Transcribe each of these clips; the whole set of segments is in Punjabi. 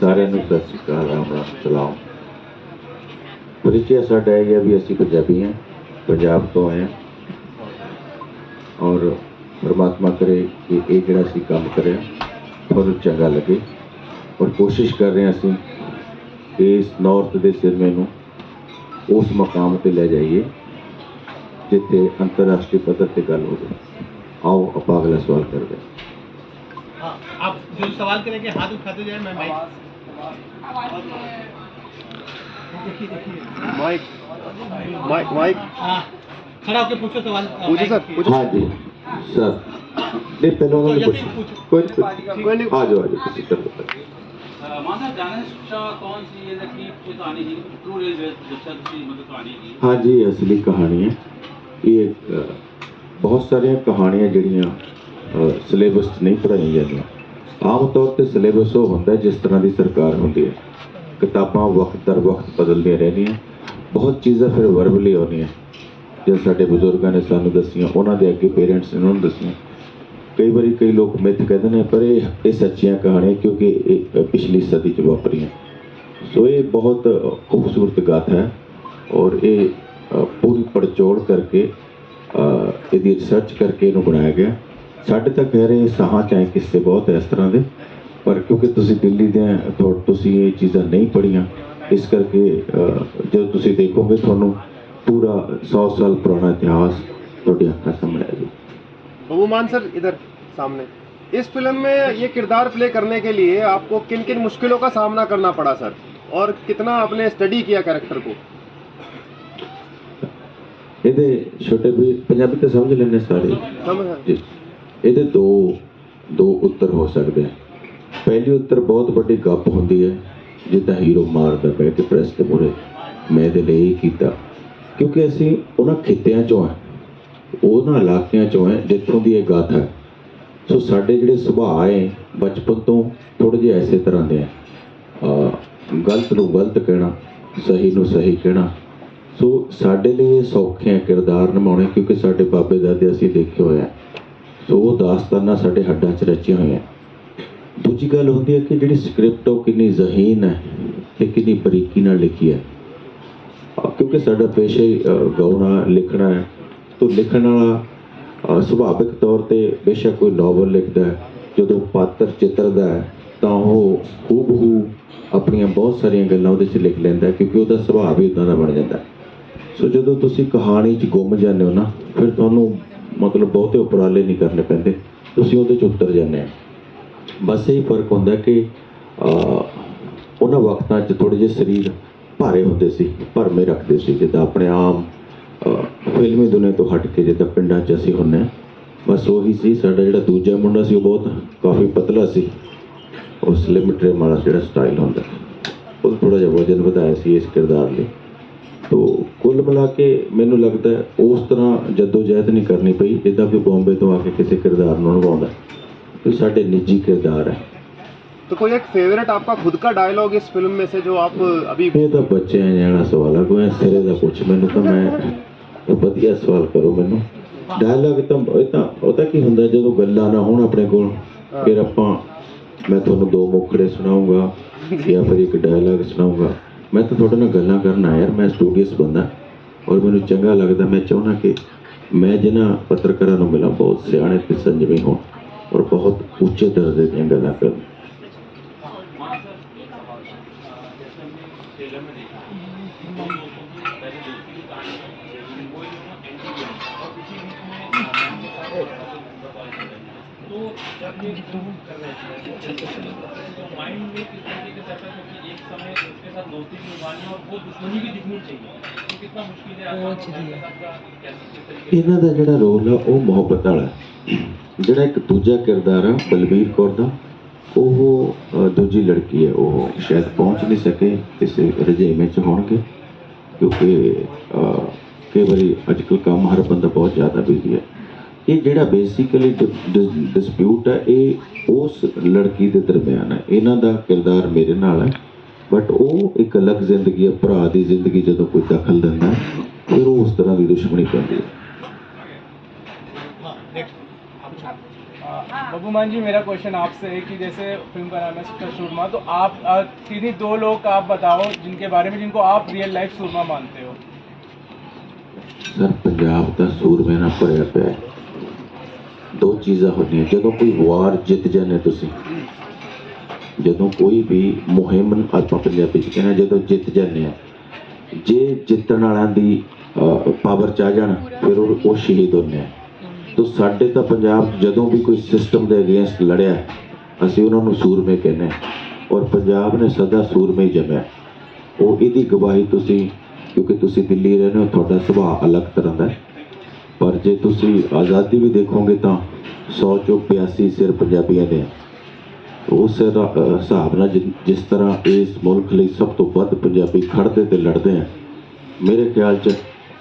ਸਾਰਿਆਂ ਨੂੰ ਸਤਿ ਸ਼੍ਰੀ ਅਕਾਲ, ਰਾਮ ਰਾਮ, ਸਲਾਮ। ਪਰਿਚੈ ਸਾਡਾ ਇਹ ਹੈ ਵੀ ਅਸੀਂ ਪੰਜਾਬੀ ਹਾਂ, ਪੰਜਾਬ ਤੋਂ ਆਏ ਹਾਂ। ਔਰ ਪਰਮਾਤਮਾ ਕਰੇ ਕਿ ਇਹ ਜਿਹੜਾ ਅਸੀਂ ਕੰਮ ਕਰਿਆ ਤੁਹਾਨੂੰ ਚੰਗਾ ਲੱਗੇ। ਔਰ ਕੋਸ਼ਿਸ਼ ਕਰ ਰਹੇ ਹਾਂ ਅਸੀਂ ਇਸ ਨਾਰਥ ਦੇ ਸਿਰਮੇ ਨੂੰ ਉਸ ਮਕਾਮ ਤੇ ਲੈ ਜਾਈਏ, ਜਿੱਥੇ ਅੰਤਰਰਾਸ਼ਟਰੀ ਪੱਧਰ ਤੇ ਗੱਲ ਹੋਵੇ। ਆਓ ਆਪਾਂ ਅਗਲਾ ਸਵਾਲ ਕਰਦੇ ਹਾਂ। हाँ आप जो सवाल करें कि हाथ उठाते जाए मैं माइक माइक माइक माइक खड़ा होकर पूछो सवाल पूछो सर पूछो। हाँ जी सर। नहीं पहले उन्होंने तो पूछो। कोई हाँ कोई नहीं। आ जाओ आ जाओ किसी तरह माना जाने शिक्षा कौन सी है कि कुछ आने की ट्रू रेल मतलब आने की हाँ जी असली कहानी है। ये बहुत सारी कहानियाँ जड़ियाँ ਸਿਲੇਬਸ 'ਚ ਨਹੀਂ ਪੜ੍ਹਾਈਆਂ ਜਾਂਦੀਆਂ। ਆਮ ਤੌਰ ਤੇ ਸਿਲੇਬਸ ਉਹ ਹੁੰਦਾ ਜਿਸ ਤਰ੍ਹਾਂ ਦੀ ਸਰਕਾਰ ਹੁੰਦੀ ਹੈ। ਕਿਤਾਬਾਂ ਵਕਤ ਦਰ ਵਕਤ ਬਦਲਦੀਆਂ ਰਹਿੰਦੀਆਂ ਬਹੁਤ ਚੀਜ਼ਾਂ ਫਿਰ ਵਰਬਲੀ ਆਉਂਦੀਆਂ ਜੋ ਸਾਡੇ ਬਜ਼ੁਰਗਾਂ ਨੇ ਸਾਨੂੰ ਦੱਸੀਆਂ, ਉਹਨਾਂ ਦੇ ਅੱਗੇ ਪੇਰੈਂਟਸ ਨੇ ਉਹਨਾਂ ਨੂੰ ਦੱਸੀਆਂ। ਕਈ ਵਾਰੀ ਕਈ ਲੋਕ ਮਿੱਥ ਕਹਿੰਦੇ ਨੇ ਪਰ ਇਹ ਇਹ ਸੱਚੀਆਂ ਕਹਾਣੀਆਂ ਕਿਉਂਕਿ ਇਹ ਪਿਛਲੀ ਸਦੀ 'ਚ ਵਾਪਰੀਆਂ। ਸੋ ਇਹ ਬਹੁਤ ਖੂਬਸੂਰਤ ਗਾਥਾ ਹੈ ਔਰ ਇਹ ਪੂਰੀ ਪੜਚੋੜ ਕਰਕੇ ਇਹਦੀ ਰਿਸਰਚ ਕਰਕੇ ਇਹਨੂੰ ਬਣਾਇਆ ਗਿਆ। ਸਾਡੇ ਤਾਂ ਕਹਿ ਰਹੇ ਸਾਹਾਂ ਚਾਹੇ ਕਿੱਸੇ ਬਹੁਤ ਹੈ ਇਸ ਤਰ੍ਹਾਂ ਦੇ ਪਰ ਕਿਉਂਕਿ ਤੁਸੀਂ ਦਿੱਲੀ ਦੇ ਹੈ, ਤੁਹਾ- ਤੁਸੀਂ ਇਹ ਚੀਜ਼ਾਂ ਨਹੀਂ ਪੜ੍ਹੀਆਂ ਇਸ ਕਰਕੇ ਅ, ਜਦੋਂ ਤੁਸੀਂ ਦੇਖੋਗੇ ਤੁਹਾਨੂੰ ਪੂਰਾ 100 ਸਾਲ ਪੁਰਾਣਾ ਇਤਿਹਾਸ ਤੁਹਾਡੀ ਅੱਖਾਂ ਸਾਹਮਣੇ ਆ ਜਾਊ बबूमान सर इधर सामने इस फिल्म में ये किरदार प्ले करने के लिए आपको किन किन मुश्किलों का सामना करना पड़ा सर और कितना आपने स्टडी किया कैरेक्टर को ਇਹਦੇ ਛੋਟੇ ਵੀ ਪੰਜਾਬੀ ਤਾਂ ਸਮਝ ਲੈਂਦੇ ਸਾਰੇ समझ ਜੀ ਇਹਦੇ ਦੋ ਦੋ ਉੱਤਰ ਹੋ ਸਕਦੇ ਆ। ਪਹਿਲੀ ਉੱਤਰ ਬਹੁਤ ਵੱਡੀ ਗੱਪ ਹੁੰਦੀ ਹੈ, ਜਿੱਦਾਂ ਹੀਰੋ ਮਾਰਦਾ ਬਹਿ ਕੇ ਪ੍ਰੈਸ ਤੇ ਮੂਹਰੇ ਮੈਂ ਇਹਦੇ ਲਈ ਇਹ ਕੀਤਾ। ਕਿਉਂਕਿ ਅਸੀਂ ਉਹਨਾਂ ਖਿੱਤਿਆਂ ਚੋਂ ਆ। ਉਹਨਾਂ ਇਲਾਕਿਆਂ ਚੋਂ ਹੈ ਜਿੱਥੋਂ ਦੀ ਇਹ ਗਾਥਾ ਹੈ। ਸੋ ਸਾਡੇ ਜਿਹੜੇ ਸੁਭਾਅ ਹੈ, ਬਚਪਨ ਤੋਂ ਥੋੜੇ ਜਿਹੇ ਐਸੇ ਤਰ੍ਹਾਂ ਦੇ ਆ, ਗਲਤ ਨੂੰ ਗਲਤ ਕਹਿਣਾ, ਸਹੀ ਨੂੰ ਸਹੀ ਕਹਿਣਾ। ਸੋ ਸਾਡੇ ਲਈ ਇਹ ਸੌਖੇ ਆ ਕਿਰਦਾਰ ਨਿਭਾਉਣੇ, ਕਿਉਂਕਿ ਸਾਡੇ ਬਾਬੇ ਦਾਦੇ ਅਸੀਂ ਦੇਖੇ ਹੋਏ ਆ। ਸੋ ਉਹ ਦਾਸਤਾਨਾਂ ਸਾਡੇ ਹੱਡਾਂ 'ਚ ਰਚੀਆਂ ਹੋਈਆਂ। ਦੂਜੀ ਗੱਲ ਹੁੰਦੀ ਹੈ ਕਿ ਜਿਹੜੀ ਸਕ੍ਰਿਪਟ ਉਹ ਕਿੰਨੀ ਜ਼ਹੀਨ ਹੈ ਤੇ ਕਿੰਨੀ ਬਰੀਕੀ ਨਾਲ ਲਿਖੀ ਹੈ। ਕਿਉਂਕਿ ਸਾਡਾ ਪੇਸ਼ਾ ਹੀ ਗਾਉਣਾ ਲਿਖਣਾ ਹੈ, ਤੋਂ ਲਿਖਣ ਵਾਲਾ ਸੁਭਾਵਿਕ ਤੌਰ ਤੇ ਬੇਸ਼ੱਕ ਕੋਈ ਨੋਵਲ ਲਿਖਦਾ ਹੈ, ਜਦੋਂ ਪਾਤਰ ਚਿੱਤਰਦਾ ਹੈ, ਤਾਂ ਉਹ ਹੂਬਹੂ ਆਪਣੀਆਂ ਬਹੁਤ ਸਾਰੀਆਂ ਗੱਲਾਂ ਉਹਦੇ 'ਚ ਲਿਖ ਲੈਂਦਾ ਕਿਉਂਕਿ ਉਹਦਾ ਸੁਭਾਅ ਹੀ ਉਦਾਂ ਦਾ ਬਣ ਜਾਂਦਾ ਸੋ ਜਦੋਂ ਤੁਸੀਂ ਕਹਾਣੀ 'ਚ ਗੁੰਮ ਜਾਂਦੇ ਹੋ ਨਾ, ਫਿਰ ਤੁਹਾਨੂੰ ਮਤਲਬ ਬਹੁਤੇ ਉਪਰਾਲੇ ਨਹੀਂ ਕਰਨੇ ਪੈਂਦੇ। ਤੁਸੀਂ ਉਹਦੇ 'ਚ ਉਤਰ ਜਾਂਦੇ ਆ ਬਸ ਇਹ ਫ਼ਰਕ ਹੁੰਦਾ ਕਿ ਉਹਨਾਂ ਵਕਤਾਂ 'ਚ ਥੋੜੇ ਜਿਹੇ ਸਰੀਰ ਭਾਰੇ ਹੁੰਦੇ ਸੀ, ਭਰਮੇ ਰੱਖਦੇ ਸੀ। ਜਿੱਦਾਂ ਆਪਣੇ ਆਮ ਫਿਲਮੀ ਦੁਨੀਆ ਤੋਂ ਹਟ ਕੇ ਜਿੱਦਾਂ ਪਿੰਡਾਂ 'ਚ ਅਸੀਂ ਹੁੰਨੇ ਹਾਂ। ਬਸ ਉਹੀ ਸੀ, ਸਾਡਾ ਜਿਹੜਾ ਦੂਜਾ ਮੁੰਡਾ ਸੀ, ਉਹ ਬਹੁਤ ਕਾਫੀ ਪਤਲਾ ਸੀ। ਉਹ ਸਲਿਮ ਟ੍ਰਿਮ ਵਾਲਾ ਜਿਹੜਾ ਸਟਾਈਲ ਹੁੰਦਾ। ਉਹ ਥੋੜਾ ਜਿਹਾ ਵਜਨ ਵਧਾਇਆ ਸੀ ਇਸ ਕਿਰਦਾਰ ਲਈ। ਤੋ ਕੁੱਲ ਮਿਲਾ ਕੇ ਮੈਨੂੰ ਲੱਗਦਾ ਹੈ ਉਸ ਤਰ੍ਹਾਂ ਜਦੋਜਹਿਦ ਨਹੀਂ ਕਰਨੀ ਪਈ ਜਿੱਦਾਂ ਕਿ ਬੰਬੇ ਤੋਂ ਆ ਕੇ ਕਿਸੇ ਕਿਰਦਾਰ ਨੂੰ ਨਿਭਾਉਂਦਾ ਇਹ ਸਾਡੇ ਨਿੱਜੀ ਕਿਰਦਾਰ ਹੈ तो कोई एक फेवरेट आपका खुद का डायलॉग इस फिल्म में से जो आप अभी ਇਹ ਤਾਂ ਬੱਚੇ ਆ ਜਾਣਾ ਸਵਾਲ ਆ ਕੋਈ ਸਿਰੇ ਦਾ ਪੁੱਛ ਮੈਨੂੰ ਤਾਂ ਮੈਂ ਤਾਂ ਵਧੀਆ ਸਵਾਲ ਕਰੋ ਮੈਨੂੰ ਡਾਇਲੌਗ ਤਾਂ ਇਹ ਤਾਂ ਉਹ ਤਾਂ ਕੀ ਹੁੰਦਾ ਜਦੋਂ ਗੱਲਾਂ ਨਾ ਹੋਣ ਆਪਣੇ ਕੋਲ ਫਿਰ ਆਪਾਂ ਮੈਂ ਤੁਹਾਨੂੰ ਦੋ ਮੁਖੜੇ ਸੁਣਾਉਂਗਾ ਜਾਂ ਫਿਰ ਇੱਕ ਡਾਇਲੌਗ ਸੁਣਾਉਂਗਾ ਮੈਂ ਤਾਂ ਤੁਹਾਡੇ ਨਾਲ ਗੱਲਾਂ ਕਰਨ ਆਇਆ ਯਾਰ ਮੈਂ ਸਟੂਡੀਅਸ ਬੰਦਾ ਔਰ ਮੈਨੂੰ ਚੰਗਾ ਲੱਗਦਾ ਮੈਂ ਚਾਹੁੰਦਾ ਕਿ ਮੈਂ ਜਿਹਨਾਂ ਪੱਤਰਕਾਰਾਂ ਨੂੰ ਮਿਲਾਂ ਬਹੁਤ ਸਿਆਣੇ ਤੇ ਸੰਜਮੀ ਹੋਣ ਔਰ ਬਹੁਤ ਉੱਚੇ ਦਰਜੇ ਦੀਆਂ ਗੱਲਾਂ ਕਰਨ ट्रेलर में देखा दो दोस्तों की पहले दोस्ती की कहानी है वो एक ना एंटी है और इसी बीच में मैम के साथ तो जब ये फिल्म कर रहे थे तो माइंड में किस तरीके से चलता है क्योंकि एक समय उसके साथ दोस्ती भी निभानी है और वो दुश्मनी भी दिखनी चाहिए तो कितना मुश्किल है आपका आपके साथ का कैसे किस तरीके ਇਹਨਾਂ ਦਾ ਜਿਹੜਾ ਰੋਲ ਆ ਉਹ ਮੁਹੱਬਤ ਵਾਲਾ ਹੈ। ਜਿਹੜਾ ਇੱਕ ਦੂਜਾ ਕਿਰਦਾਰ ਆ ਬਲਬੀਰ ਕੌਰ ਦਾ ਉਹ ਅ, ਦੂਜੀ ਲੜਕੀ ਹੈ ਉਹ ਸ਼ਾਇਦ ਪਹੁੰਚ ਨਹੀਂ ਸਕੇ ਕਿਸੇ ਰਜੇਵੇਂ ਚ ਹੋਣਗੇ ਕਿਉਂਕਿ ਅ, ਕਈ ਵਾਰੀ ਅੱਜਕੱਲ ਕੰਮ ਹਰ ਬੰਦਾ ਬਹੁਤ ਜ਼ਿਆਦਾ ਬਿਜ਼ੀ ਹੈ ਇਹ ਜਿਹੜਾ ਬੇਸਿਕਲੀ ਡਿਸਪਿਊਟ ਹੈ ਇਹ ਉਸ ਲੜਕੀ ਦੇ ਦਰਮਿਆਨ ਹੈ ਇਹਨਾਂ ਦਾ ਕਿਰਦਾਰ ਮੇਰੇ ਨਾਲ ਹੈ ਬਟ ਉਹ ਇੱਕ ਅਲੱਗ ਜ਼ਿੰਦਗੀ ਹੈ ਭਰਾ ਦੀ ਜ਼ਿੰਦਗੀ ਜਦੋਂ ਕੋਈ ਦਖਲ ਦਿੰਦਾ ਹੈ, ਫਿਰ ਉਹ ਉਸ ਤਰ੍ਹਾਂ ਦੀ ਦੁਸ਼ਮਣੀ ਪੈਂਦੀ ਹੈ हाँ नेक्स्ट आप पूछो बबू मान जी मेरा क्वेश्चन आपसे है कि जैसे फिल्म का नाम है सुपर सुरमा तो आप अ, किन्हीं दो लोग आप बताओ जिनके बारे में जिनको आप रियल लाइफ सुरमा मानते हो ਸਰ ਪੰਜਾਬ ਦਾ ਸੂਰਮੇ ਨਾਲ ਭਰਿਆ ਪਿਆ ਹੈ ਦੋ ਚੀਜ਼ਾਂ ਹੁੰਦੀਆਂ ਜਦੋਂ ਕੋਈ ਵਾਰ ਜਿੱਤ ਜਾਂਦੇ ਤੁਸੀਂ ਜਦੋਂ ਕੋਈ ਵੀ ਮੁਹਿੰਮ ਆਪਾਂ ਪੰਜਾਬੀ ਚ ਕਹਿੰਦੇ ਹਾਂ, ਜਦੋਂ ਜਿੱਤ ਜਾਂਦੇ ਆ ਜੇ ਜਿੱਤਣ ਵਾਲਿਆਂ ਦੀ ਪਾਵਰ ਚ ਆ ਜਾਣ ਫਿਰ ਉਹ ਉਹ ਸ਼ਹੀਦ ਹੁੰਦੇ ਆ। ਤੋ ਸਾਡੇ ਤਾਂ ਪੰਜਾਬ ਜਦੋਂ ਵੀ ਕੋਈ ਸਿਸਟਮ ਦੇ ਅਗੇਂਸਟ ਲੜਿਆ ਅਸੀਂ ਉਹਨਾਂ ਨੂੰ ਸੂਰਮੇ ਕਹਿੰਦੇ ਹਾਂ ਔਰ ਪੰਜਾਬ ਨੇ ਸਦਾ ਸੂਰਮੇ ਹੀ ਜਮਿਆ। ਉਹ ਇਹਦੀ ਗਵਾਹੀ ਤੁਸੀਂ ਕਿਉਂਕਿ ਤੁਸੀਂ ਦਿੱਲੀ ਰਹਿੰਦੇ ਹੋ ਤੁਹਾਡਾ ਸੁਭਾਅ ਅਲੱਗ ਤਰ੍ਹਾਂ ਦਾ ਪਰ ਜੇ ਤੁਸੀਂ ਆਜ਼ਾਦੀ ਵੀ ਦੇਖੋਗੇ ਤਾਂ 100 ਚੋਂ 82 ਸਿਰ ਪੰਜਾਬੀਆਂ ਦੇ ਉਸ ਹਿਸਾ- ਅਹ ਹਿਸਾਬ ਨਾਲ ਜਿ- ਜਿਸ ਤਰ੍ਹਾਂ ਇਸ ਮੁਲਕ ਲਈ ਸਭ ਤੋਂ ਵੱਧ ਪੰਜਾਬੀ ਖੜਦੇ ਤੇ ਲੜਦੇ ਆ ਮੇਰੇ ਖਿਆਲ 'ਚ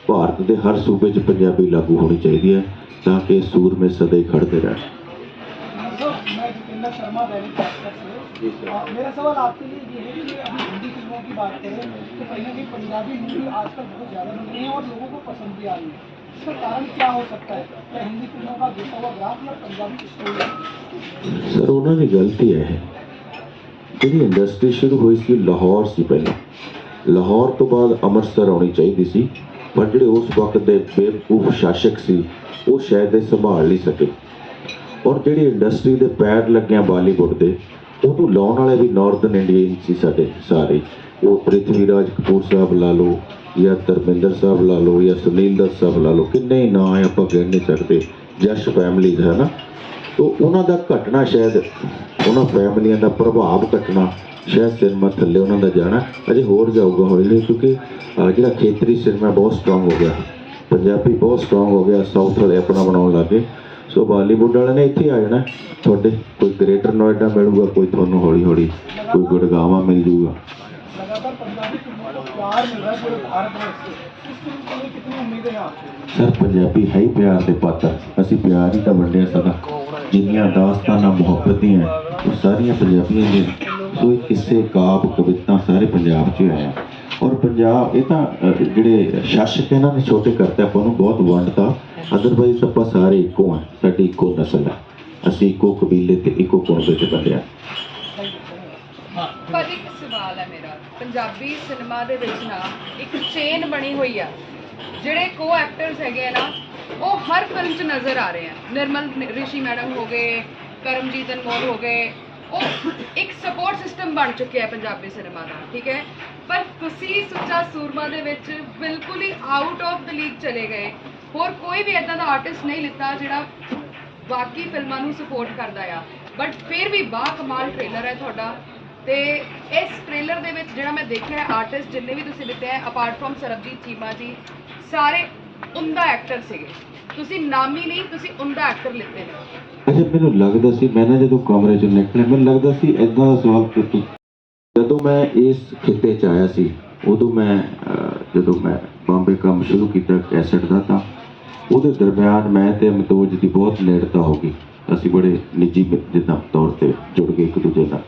ਭਾਰਤ ਦੇ ਹਰ ਸੂਬੇ 'ਚ ਪੰਜਾਬੀ ਲਾਗੂ ਹੋਣੀ ਚਾਹੀਦੀ ਹੈ ਤਾਂ ਕਿ ਸੂਰਮੇ ਸਦਾ ਹੀ ਖੜਦੇ ਰਹਿਣ तो मैं जितेंद्र शर्मा दैनिक भास्कर से अ, मेरा सवाल आपके लिए ये है कि ये अभी हिंदी फिल्मों की बात करें तो कहीं ना कहीं पंजाबी मूवी आजकल बहुत ज़्यादा बन रही है और लोगों को पसंद भी आ रही है इसका कारण क्या हो सकता है क्या हिंदी फिल्मों का देखा हुआ ग्राफ या पंजाबी स्टोरी ਸਰ ਉਹਨਾਂ ਦੀ ਗਲਤੀ ਹੈ ਇਹ ਜਿਹੜੀ ਇੰਡਸਟਰੀ ਸ਼ੁਰੂ ਹੋਈ ਸੀ ਲਾਹੌਰ ਸੀ ਪਹਿਲਾਂ ਲਾਹੌਰ ਤੋਂ ਬਾਅਦ ਅੰਮ੍ਰਿਤਸਰ ਆਉਣੀ ਚਾਹੀਦੀ ਸੀ ਪਰ ਜਿਹੜੇ ਉਸ ਵਕਤ ਦੇ ਬੇਵਕੂਫ ਸ਼ਾਸਕ ਸੀ ਉਹ ਸ਼ਾਇਦ ਇਹ ਸੰਭਾਲ ਨਹੀਂ ਸਕੇ ਔਰ ਜਿਹੜੀ ਇੰਡਸਟਰੀ ਦੇ ਪੈਰ ਲੱਗਿਆ ਬਾਲੀਵੁੱਡ ਦੇ ਉਹਨੂੰ ਲਾਉਣ ਵਾਲੇ ਵੀ ਨਾਰਥਰਨ ਇੰਡੀਅਨ ਸੀ ਸਾਡੇ ਸਾਰੇ ਉਹ ਪ੍ਰਿਥਵੀ ਰਾਜ ਕਪੂਰ ਸਾਹਿਬ ਲਾ ਲਓ ਜਾਂ ਧਰਮਿੰਦਰ ਸਾਹਿਬ ਲਾ ਲਓ ਜਾਂ ਸੁਨੀਲ ਦੱਤ ਸਾਹਿਬ ਲਾ ਲਓ, ਕਿੰਨੇ ਹੀ ਨਾਂ ਹੈ ਆਪਾਂ ਕਹਿ ਨਹੀਂ ਸਕਦੇ, ਜਸ਼ ਫੈਮਿਲੀ ਹੈ ਨਾ। ਤੋ ਉਹਨਾਂ ਦਾ ਘਟਣਾ ਸ਼ਾਇਦ, ਉਹਨਾਂ ਫੈਮਲੀਆਂ ਦਾ ਪ੍ਰਭਾਵ ਘਟਣਾ, ਸ਼ਾਇਦ ਸਿਨੇਮਾ ਥੱਲੇ ਉਹਨਾਂ ਦਾ ਜਾਣਾ, ਅਜੇ ਹੋਰ ਜਾਊਗਾ ਹੌਲੀ ਹੌਲੀ ਕਿਉਂਕਿ ਜਿਹੜਾ ਖੇਤਰੀ ਸਿਨੇਮਾ ਬਹੁਤ ਸਟਰੋਂਗ ਹੋ ਗਿਆ। ਪੰਜਾਬੀ ਬਹੁਤ ਸਟਰੋਂਗ ਹੋ ਗਿਆ ਸਾਊਥ ਵਾਲੇ ਆਪਣਾ ਬਣਾਉਣ ਲੱਗੇ। ਸੋ ਬਾਲੀਵੁੱਡ ਵਾਲਿਆਂ ਨੇ ਇੱਥੇ ਆ ਜਾਣਾ, ਤੁਹਾਡੇ, ਕੋਈ ਗ੍ਰੇਟਰ ਨੋਇਡਾ ਮਿਲੂਗਾ, ਕੋਈ ਤੁਹਾਨੂੰ ਹੌਲੀ ਹੌਲੀ ਕੋਈ ਗੁੜਗਾਵਾਂ ਮਿਲ ਜੂਗਾ। लगातार पंजाबी फिल्मों को प्यार मिल रहा है पूरे भारतवर्ष से इस फिल्म के लिए कितनी उम्मीदें हैं आपको ਸਰ ਪੰਜਾਬੀ ਹੈ ਹੀ ਪਿਆਰ ਦੇ ਪਾਤਰ ਅਸੀਂ ਪਿਆਰ ਹੀ ਤਾਂ ਵੰਡਿਆ ਸਦਾ ਜਿੰਨੀਆਂ ਦਾਸਤਾਨਾਂ ਮੁਹੱਬਤ ਦੀਆਂ ਉਹ ਸਾਰੀਆਂ ਪੰਜਾਬੀਆਂ ਦੀਆਂ ਸੋ ਇਹ ਕਿਸੇ ਕਾਵ ਕਵਿਤਾ ਸਾਰੇ ਪੰਜਾਬ 'ਚ ਹੀ ਆਇਆ ਔਰ ਪੰਜਾਬ ਇਹ ਤਾਂ ਅਹ, ਜਿਹੜੇ ਸ਼ਾਸਕ ਇਹਨਾਂ ਨੇ ਛੋਟੇ ਕਰਤੇ ਆਪਾਂ ਨੂੰ ਬਹੁਤ ਵੰਡਤਾ ਅਦਰਵਾਈਜ਼ ਆਪਾਂ ਸਾਰੇ ਇੱਕੋ ਆ ਸਾਡੀ ਇੱਕੋ ਨਸਲ ਹੈ ਅਸੀਂ ਇੱਕੋ ਕਬੀਲੇ ਤੇ ਇੱਕੋ ਕੁਨਬੇ ਤੇ ਬੰਦੇ ਹਾਂ ਪਰ ਇੱਕ ਸਵਾਲ ਹੈ ਮੇਰਾ ਪੰਜਾਬੀ ਸਿਨੇਮਾ ਦੇ ਵਿੱਚ ਨਾ ਇੱਕ ਚੇਨ ਬਣੀ ਹੋਈ ਆ। ਜਿਹੜੇ ਕੋ ਐਕਟਰਸ ਹੈਗੇ ਆ ਨਾ, ਉਹ ਹਰ ਫਿਲਮ 'ਚ ਨਜ਼ਰ ਆ ਰਹੇ ਆ। ਨਿਰਮਲ, ਰਿਸ਼ੀ ਮੈਡਮ ਹੋ ਗਏ, ਕਰਮਜੀਤ ਅਨਮੋਲ ਹੋ ਗਏ, ਉਹ ਇੱਕ ਸਪੋਰਟ ਸਿਸਟਮ ਬਣ ਚੁੱਕਿਆ ਹੈ ਪੰਜਾਬੀ ਸਿਨੇਮਾ ਦਾ, ਠੀਕ ਹੈ? ਪਰ ਤੁਸੀਂ ਸੁੱਚਾ ਸੂਰਮਾ ਦੇ ਵਿੱਚ ਬਿਲਕੁਲ ਹੀ ਆਊਟ ਆਫ ਦ ਲੀਗ ਚਲੇ ਗਏ। ਹੋਰ ਕੋਈ ਵੀ ਇਦਾਂ ਦਾ ਆਰਟਿਸਟ ਨਹੀਂ ਲਿੱਤਾ ਜਿਹੜਾ ਬਾਕੀ ਫਿਲਮਾਂ ਨੂੰ ਸਪੋਰਟ ਕਰਦਾ ਆ। ਬਟ ਫਿਰ ਵੀ ਬਾ ਕਮਾਲ ਟ੍ਰੇਲਰ ਹੈ ਤੁਹਾਡਾ। ਤੇ ਇਸ ਟ੍ਰੇਲਰ ਦੇ ਵਿੱਚ ਜਿਹੜਾ ਮੈਂ ਦੇਖਿਆ ਆਰਟਿਸਟ ਜਿੰਨੇ ਵੀ ਤੁਸੀਂ ਲਿੱਤੇ ਹੈ ਅਪਾਰਟ ਫਰਮ ਸਰਬਜੀਤ ਚੀਮਾ ਜੀ ਸਾਰੇ ਉਮਦਾ ਐਕਟਰ ਸੀਗੇ। ਤੁਸੀਂ ਨਾਮੀ ਨਹੀਂ ਤੁਸੀਂ ਉਮਦਾ ਐਕਟਰ ਲਿੱਤੇ ਨੇ। ਅੱਛਾ ਮੈਨੂੰ ਲੱਗਦਾ ਸੀ ਮੈਂ ਨਾ ਜਦੋਂ ਕਮਰੇ ਚੋਂ ਨਿਕਲਿਆ ਮੈਨੂੰ ਲੱਗਦਾ ਸੀ ਇਦਾਂ ਦਾ ਸਵਾਲ ਕਿ ਜਦੋਂ ਮੈਂ ਇਸ ਖਿੱਤੇ 'ਚ ਆਇਆ ਸੀ ਉਦੋਂ ਮੈਂ ਅਹ, ਜਦੋਂ ਮੈਂ ਬੰਬੇ ਕੰਮ ਸ਼ੁਰੂ ਕੀਤਾ ਕੈਸਟ ਦਾ ਤਾਂ ਉਹਦੇ ਦਰਮਿਆਨ ਮੈਂ ਤੇ ਮਤੋਜ ਦੀ ਬਹੁਤ ਨੇੜਤਾ ਹੋ ਗਈ। ਅਸੀਂ ਬੜੇ ਨਿੱਜੀ ਬ- ਜਿੱਦਾਂ ਤੌਰ ਤੇ ਜੁੜ ਗਏ ਇੱਕ ਦੂਜੇ ਨਾਲ।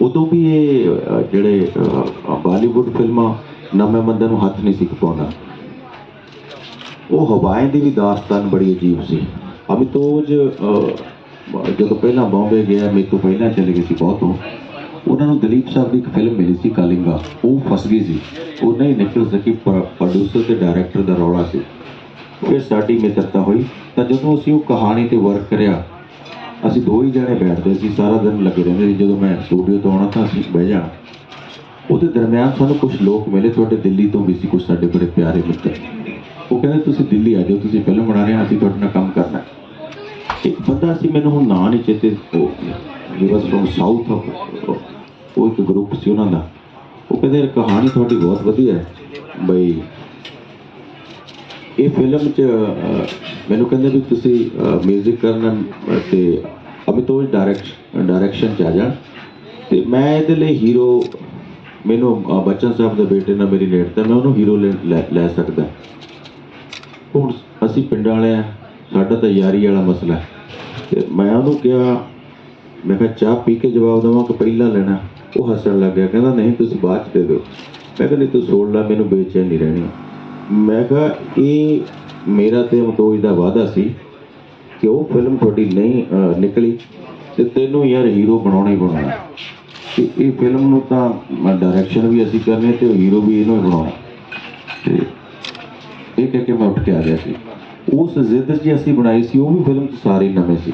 ਉਦੋਂ ਵੀ ਇਹ ਅਹ, ਜਿਹੜੇ ਅਹ, ਬਾਲੀਵੁੱਡ ਫਿਲਮਾਂ ਨਵੇਂ ਬੰਦੇ ਨੂੰ ਹੱਥ ਨਹੀਂ ਸੀ ਪਾਉਂਦਾ ਉਹ ਹਵਾਏ ਦੀ ਵੀ ਦਾਸਤਾਨ ਬੜੀ ਅਜੀਬ ਸੀ। ਅਮਿਤੋਜ ਅਹ, ਜਦੋਂ ਪਹਿਲਾਂ ਬੰਬੇ ਗਿਆ ਮੇਰੇ ਤੋਂ ਪਹਿਲਾਂ ਚਲੇ ਗਏ ਸੀ ਬਹੁਤ ਉਹ ਉਹਨਾਂ ਨੂੰ ਦਲੀਪ ਸਾਹਿਬ ਦੀ ਇੱਕ ਫਿਲਮ ਮਿਲੀ ਸੀ ਕਾਲਿੰਗਾ। ਉਹ ਫਸ ਗਈ ਸੀ। ਉਹ ਨਹੀਂ ਨਿਕਲ ਸਕੀ ਪ੍ਰੋਡਿਊਸਰ ਤੇ ਡਾਇਰੈਕਟਰ ਦਾ ਰੌਲਾ ਸੀ। ਫਿਰ ਸਾਡੀ ਮਿੱਤਰਤਾ ਹੋਈ। ਤਾਂ ਜਦੋਂ ਅਸੀਂ ਉਹ ਕਹਾਣੀ ਤੇ ਵਰਕ ਕਰਿਆ ਅਸੀਂ ਦੋ ਹੀ ਜਣੇ ਬੈਠਦੇ ਸੀ, ਸਾਰਾ ਦਿਨ ਲੱਗੇ ਰਹਿੰਦੇ ਸੀ। ਜਦੋਂ ਮੈਂ ਸਟੂਡੀਓ ਤੋਂ ਆਉਣਾ ਤਾਂ ਅਸੀਂ ਬਹਿ ਜਾਣਾ। ਉਹਦੇ ਦਰਮਿਆਨ ਸਾਨੂੰ ਕੁਝ ਲੋਕ ਮਿਲੇ, ਤੁਹਾਡੇ ਦਿੱਲੀ ਤੋਂ ਵੀ ਸੀ ਕੁਝ ਸਾਡੇ ਬੜੇ ਪਿਆਰੇ ਮਿੱਤਰ। ਉਹ ਕਹਿੰਦੇ, ਤੁਸੀਂ ਦਿੱਲੀ ਆ ਜਾਓ, ਤੁਸੀਂ ਫਿਲਮ ਬਣਾ ਰਹੇ ਹਾਂ ਅਸੀਂ ਤੁਹਾਡੇ ਨਾਲ ਕੰਮ ਕਰਨਾ ਇੱਕ ਬੰਦਾ ਸੀ, ਮੈਨੂੰ ਹੁਣ ਨਾਂ ਨਹੀਂ ਚੇਤੇ ਉਹ ਵਾਸ ਫਰਮ ਸਾਊਥ ਉਹ ਇੱਕ ਗਰੁੱਪ ਸੀ ਉਹਨਾਂ ਦਾ। ਉਹ ਕਹਿੰਦੇ ਕਹਾਣੀ ਤੁਹਾਡੀ ਬਹੁਤ ਵਧੀਆ ਹੈ। ਬਈ ਇਹ ਫਿਲਮ ਚ ਮੈਨੂੰ ਕਹਿੰਦੇ ਵੀ ਤੁਸੀਂ 뮤직 ਕਰਨਾ ਅਹ, ਤੇ ਅਮਿਤੋਜ ਡਾਇਰੈਕਟ ਡਾਇਰੈਕਸ਼ਨ ਚ ਆ ਜਾਣ। ਤੇ ਮੈਂ ਇਹਦੇ ਲਈ ਹੀਰੋ ਮੈਨੂੰ ਅਹ, ਬੱਚਨ ਸਾਹਿਬ ਦੇ ਬੇਟੇ ਨਾਲ ਮੇਰੀ ਨੇੜਤਾ ਮੈਂ ਉਹਨੂੰ ਹੀਰੋ ਲੈ ਲੈ ਸਕਦਾ। ਹੁਣ ਅਸੀਂ ਪਿੰਡਾਂ ਵਾਲੇ ਆ ਸਾਡਾ ਤਾਂ ਯਾਰੀ ਵਾਲਾ ਮਸਲਾ ਹੈ। ਤੇ ਮੈਂ ਉਹਨੂੰ ਕਿਹਾ ਮੈਂ ਕਿਹਾ ਚਾਹ ਪੀ ਕੇ ਜਵਾਬ ਦੇਵਾਂ ਕਿ ਪਹਿਲਾਂ ਲੈਣਾ। ਉਹ ਹੱਸਣ ਲੱਗ ਗਿਆ ਕਹਿੰਦਾ ਨਹੀਂ ਤੁਸੀਂ ਬਾਅਦ ਚ ਦੇ ਦਿਓ। ਮੈਂ ਕਿਹਾ ਤੂੰ ਸੋੜ ਲੈ ਮੈਨੂੰ ਬੇਚੈਨ ਨਹੀਂ ਰਹਿਣੀ। ਮੈਂ ਕਿਹਾ, ਇਹ ਮੇਰਾ ਤੇ ਮਤੋਜ ਦਾ ਵਾਅਦਾ ਸੀ ਕਿ ਉਹ ਫਿਲਮ ਤੁਹਾਡੀ ਨਹੀਂ ਨਿਕਲੀ ਤੇ ਤੈਨੂੰ ਯਾਰ ਹੀਰੋ ਬਣਾਉਣਾ ਹੀ ਬਣਾਉਣਾ। ਤੇ ਇਹ ਫਿਲਮ ਨੂੰ ਤਾਂ ਡਾਇਰੈਕਸ਼ਨ ਵੀ ਅਸੀਂ ਕਰਨੇ ਤੇ ਹੀਰੋ ਵੀ ਇਹਨੂੰ ਹੀ ਬਣਾਉਣਾ। ਤੇ ਇਹ ਕਹਿ ਕੇ ਮੈਂ ਉੱਠ ਕੇ ਆ ਗਿਆ ਸੀ। ਉਸ ਜ਼ਿੱਦ 'ਚ ਅਸੀਂ ਬਣਾਈ ਸੀ, ਉਹ ਵੀ ਫਿਲਮ 'ਚ ਸਾਰੇ ਨਵੇਂ ਸੀ।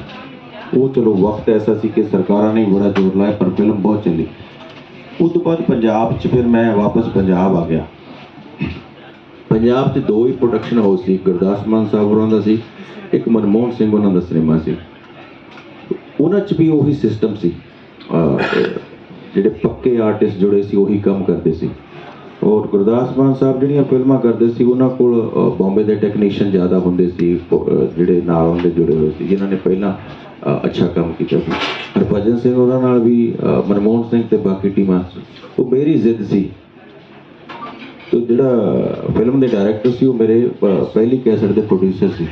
ਉਹ ਚਲੋ ਵਕਤ ਐਸਾ ਸੀ ਕਿ ਸਰਕਾਰਾਂ ਨੇ ਬੜਾ ਜ਼ੋਰ ਲਾਇਆ, ਪਰ ਫਿਲਮ ਬਹੁਤ ਚੱਲੀ। ਉਸ ਤੋਂ ਬਾਅਦ ਪੰਜਾਬ 'ਚ ਫਿਰ ਮੈਂ ਵਾਪਸ ਪੰਜਾਬ ਆ ਗਿਆ। ਪੰਜਾਬ 'ਚ ਦੋ ਹੀ ਪ੍ਰੋਡਕਸ਼ਨ ਹਾਊਸ ਸੀ ਗੁਰਦਾਸ ਮਾਨ ਸਾਹਿਬ ਉਹਨਾਂ ਦਾ ਸੀ ਇੱਕ ਮਨਮੋਹਨ ਸਿੰਘ ਉਹਨਾਂ ਦਾ ਸਿਨੇਮਾ ਸੀ। ਉਹਨਾਂ 'ਚ ਵੀ ਉਹੀ ਸਿਸਟਮ ਸੀ। ਜਿਹੜੇ ਪੱਕੇ ਆਰਟਿਸਟ ਜੁੜੇ ਸੀ ਉਹੀ ਕੰਮ ਕਰਦੇ ਸੀ। ਔਰ ਗੁਰਦਾਸ ਮਾਨ ਸਾਹਿਬ ਜਿਹੜੀਆਂ ਫਿਲਮਾਂ ਕਰਦੇ ਸੀ ਉਹਨਾਂ ਕੋਲ ਅਹ, ਬੰਬੇ ਦੇ ਟੈਕਨੀਸ਼ੀਅਨ ਜ਼ਿਆਦਾ ਹੁੰਦੇ ਸੀ ਅਹ, ਜਿਹੜੇ ਨਾਲ ਉਹਦੇ ਜੁੜੇ ਹੋਏ ਸੀ ਜਿਨ੍ਹਾਂ ਨੇ ਪਹਿਲਾਂ ਅੱਛਾ ਕੰਮ ਕੀਤਾ ਸੀ। ਹਰਭਜਨ ਸਿੰਘ ਉਹਨਾਂ ਨਾਲ ਵੀ ਮਨਮੋਹਨ ਸਿੰਘ ਤੇ ਬਾਕੀ ਟੀਮਾਂ ਉਹ ਮੇਰੀ ਜ਼ਿੱਦ ਸੀ। ਤੇ ਜਿਹੜਾ ਫਿਲਮ ਦੇ ਡਾਇਰੈਕਟਰ ਸੀ ਉਹ ਮੇਰੇ ਅਹ, ਪਹਿਲੀ ਕੈਸਟ ਦੇ ਪ੍ਰੋਡਿਊਸਰ ਸੀ।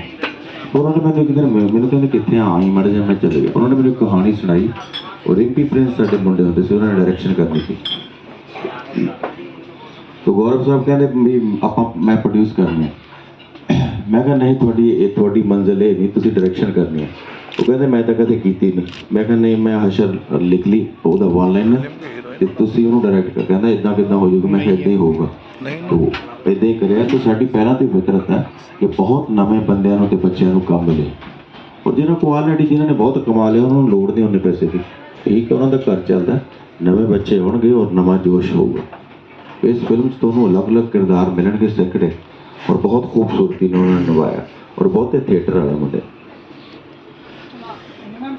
ਉਹਨਾਂ ਨੇ ਮੈਨੂੰ ਇੱਕ ਦਿਨ ਮੈਨੂੰ ਕਹਿੰਦੇ ਕਿੱਥੇ ਆਈ ਮੜ ਜਾ ਮੈਂ ਚਲੇ ਗਿਆ। ਉਹਨਾਂ ਨੇ ਮੈਨੂੰ ਕਹਾਣੀ ਸੁਣਾਈ ਔਰ ਰਿੰਪੀ ਪ੍ਰਿੰਸ ਸਾਡੇ ਮੁੰਡੇ ਹੁੰਦੇ ਸੀ ਉਹਨਾਂ ਨੇ ਡਾਇਰੈਕਸ਼ਨ ਕਰਨੀ ਸੀ। ਤੋ ਗੌਰਵ ਸਾਹਿਬ ਕਹਿੰਦੇ ਵੀ ਆਪਾਂ ਮੈਂ ਪ੍ਰੋਡਿਊਸ ਕਰਨੀ ਹੈ। ਮੈਂ ਕਿਹਾ ਨਹੀਂ ਤੁਹਾਡੀ ਇਹ ਤੁਹਾਡੀ ਮੰਜ਼ਿਲ ਇਹ ਨਹੀਂ ਤੁਸੀਂ ਡਾਇਰੈਕਸ਼ਨ ਕਰਨੀ ਹੈ। ਉਹ ਕਹਿੰਦੇ ਮੈਂ ਤਾਂ ਕਦੇ ਕੀਤੀ ਨਹੀਂ। ਮੈਂ ਕਿਹਾ ਨਹੀਂ ਮੈਂ ਹਸ਼ਰ ਲਿਖ ਲਈ ਉਹਦਾ ਵਨ ਲਾਈਨ ਤੇ ਤੁਸੀਂ ਉਹਨੂੰ ਡਾਇਰੈਕਟ ਕਰ ਕਹਿੰਦਾ ਇਦਾਂ ਕਿਦਾਂ ਹੋ ਜਾਊਗਾ? ਮੈਂ ਕਿਹਾ ਇਦਾਂ ਹੀ ਹੋਊਗਾ। ਤੋ ਇਦਾਂ ਹੀ ਕਰਿਆ ਤੇ ਸਾਡੀ ਪਹਿਲਾਂ ਤੋਂ ਹੀ ਫਿਤਰਤ ਹੈ ਕਿ ਬਹੁਤ ਨਵੇਂ ਬੰਦਿਆਂ ਨੂੰ ਤੇ ਬੱਚਿਆਂ ਨੂੰ ਕੰਮ ਮਿਲੇ ਔਰ ਜਿਹਨਾਂ ਕੋਲ ਆਲਰੇਡੀ ਜਿਨ੍ਹਾਂ ਨੇ ਬਹੁਤ ਕਮਾ ਲਿਆ ਉਹਨਾਂ ਨੂੰ ਲੋੜ ਨਹੀਂ ਉਹਨੇ ਪੈਸੇ ਦੀ ਇਹੀ ਕਿ ਉਹਨਾਂ ਦਾ ਘਰ ਚੱਲਦਾ ਨਵੇਂ ਬੱਚੇ ਆਉਣਗੇ ਔਰ ਨਵਾਂ ਜੋਸ਼ ਹੋਊਗਾ ਇਸ ਫਿਲਮ 'ਚ ਤੁਹਾਨੂੰ ਅਲੱਗ-ਅਲੱਗ ਕਿਰਦਾਰ ਮਿਲਣਗੇ ਸੈਂਕੜੇ ਔਰ ਬਹੁਤ ਖੂਬਸੂਰਤੀ ਨਾਲ ਉਹਨਾਂ ਨੇ ਨਿਭਾਇਆ ਔਰ ਬਹੁਤੇ ਥੀਏਟਰ ਵਾਲੇ ਮੁੰਡੇ मैम